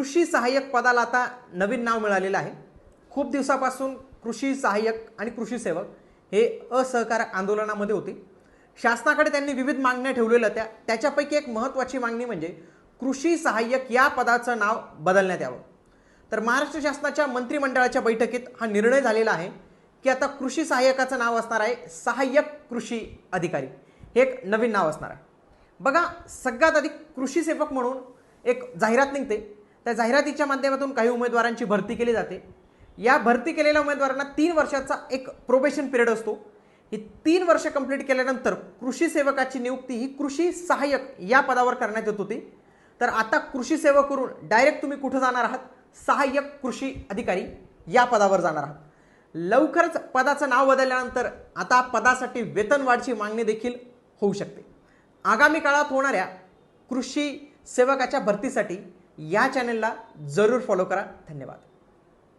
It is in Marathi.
कृषी सहाय्यक पदाला आता नवीन नाव मिळालेलं आहे. खूप दिवसापासून कृषी सहाय्यक आणि कृषी सेवक हे असहकारक आंदोलनामध्ये होते. शासनाकडे त्यांनी विविध मागण्या ठेवलेल्या त्या त्याच्यापैकी एक महत्त्वाची मागणी म्हणजे कृषी सहाय्यक या पदाचं नाव बदलण्यात यावं. तर महाराष्ट्र शासनाच्या मंत्रिमंडळाच्या बैठकीत हा निर्णय झालेला आहे की आता कृषी सहाय्यकाचं नाव असणार आहे सहाय्यक कृषी अधिकारी. हे एक नवीन नाव असणार आहे. बघा सगळ्यात आधी कृषी सेवक म्हणून एक जाहिरात निघते. त्या जाहिरातीच्या माध्यमातून काही उमेदवारांची भरती केली जाते. या भरती केलेल्या उमेदवारांना तीन वर्षाचा एक प्रोबेशन पिरियड असतो. ही तीन वर्ष कंप्लीट केल्यानंतर कृषी सेवकाची नियुक्ती ही कृषी सहाय्यक या पदावर करण्यात येत होती. तर आता कृषी सेवक करून डायरेक्ट तुम्ही कुठं जाणार आहात? सहाय्यक कृषी अधिकारी या पदावर जाणार आहात. लवकरच पदाचं नाव बदलल्यानंतर आता पदासाठी वेतनवाढची मागणी देखील होऊ शकते. आगामी काळात होणाऱ्या कृषी सेवकाच्या भरतीसाठी या चॅनलला जरूर फॉलो करा. धन्यवाद.